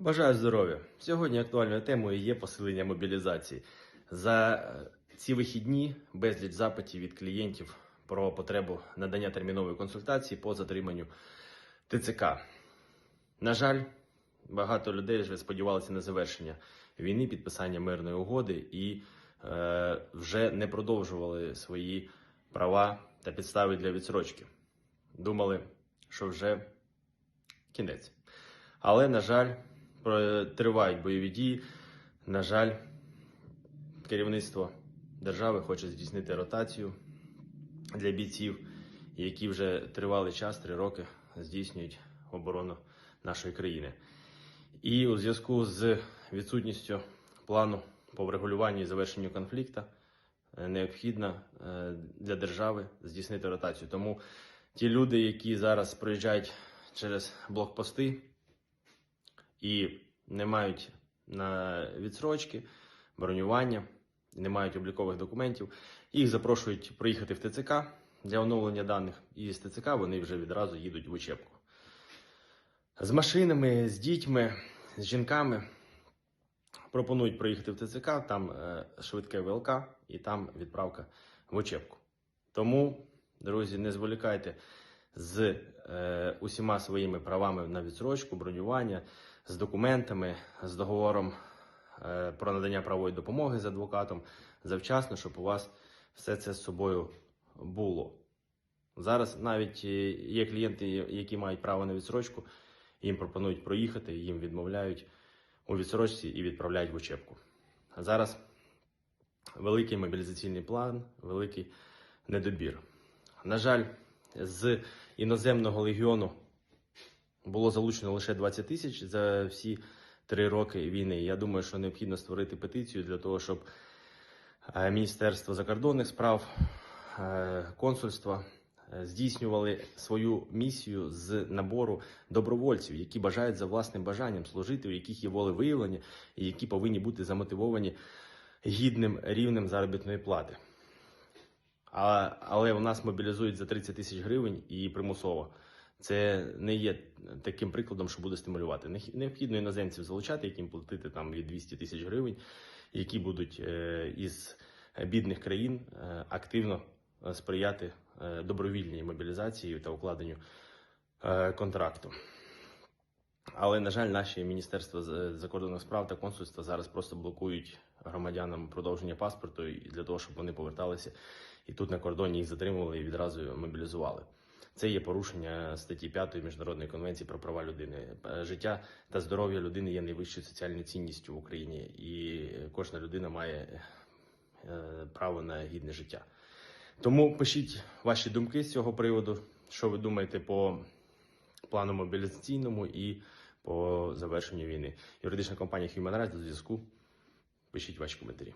Бажаю здоров'я. Сьогодні актуальною темою є посилення мобілізації. За е, ці вихідні безліч запитів від клієнтів про потребу надання термінової консультації по затриманню ТЦК. На жаль, багато людей вже сподівалися на завершення війни, підписання мирної угоди і е, вже не продовжували свої права та підстави для відсрочки. Думали, що вже кінець. Але, на жаль, тривають бойові дії. На жаль, керівництво держави хоче здійснити ротацію для бійців, які вже тривалий час, три роки, здійснюють оборону нашої країни. І у зв'язку з відсутністю плану по врегулюванню і завершенню конфлікту е, необхідно е, для держави здійснити ротацію. Тому ті люди, які зараз проїжджають через блокпости і не мають на відсрочки, бронювання, не мають облікових документів, їх запрошують приїхати в ТЦК для оновлення даних, і з ТЦК вони вже відразу їдуть в учебку. З машинами, з дітьми, з жінками пропонують проїхати в ТЦК, там е, швидке ВЛК і там відправка в учебку. Тому, друзі, не зволікайте з е, усіма своїми правами на відсрочку, бронювання, з документами, з договором е, про надання правової допомоги з адвокатом завчасно, щоб у вас все це з собою було. Зараз навіть е, є клієнти, які мають право на відсрочку, їм пропонують проїхати, їм відмовляють у відсрочці і відправляють в учебку. А зараз великий мобілізаційний план, великий недобір. На жаль, з іноземного легіону було залучено лише 20 тисяч за всі три роки війни. Я думаю, що необхідно створити петицію для того, щоб е, Міністерство закордонних справ, е, консульства е, здійснювали свою місію з набору добровольців, які бажають за власним бажанням служити, у яких є волевиявлення і які повинні бути замотивовані гідним рівнем заробітної плати. А, але у нас мобілізують за 30 тисяч гривень і примусово. Це не є таким прикладом, що буде стимулювати. Необхідно іноземців залучати, яким платити там від 200 тисяч гривень, які будуть е, із бідних країн е, активно е, сприяти добровільній мобілізації та укладенню контракту. Але, на жаль, наші міністерства закордонних справ та консульства зараз просто блокують громадянам продовження паспорту і для того, щоб вони поверталися і тут на кордоні їх затримували і відразу мобілізували. Це є порушення статті 5 Міжнародної конвенції про права людини. Е, Життя та здоров'я людини є найвищою соціальною цінністю в Україні, і кожна людина має е, право на гідне життя. Тому пишіть ваші думки з цього приводу, що ви думаєте по плану мобілізаційному і по завершенню війни. Юридична компанія Human Rights до зв'язку. Пишіть ваші коментарі.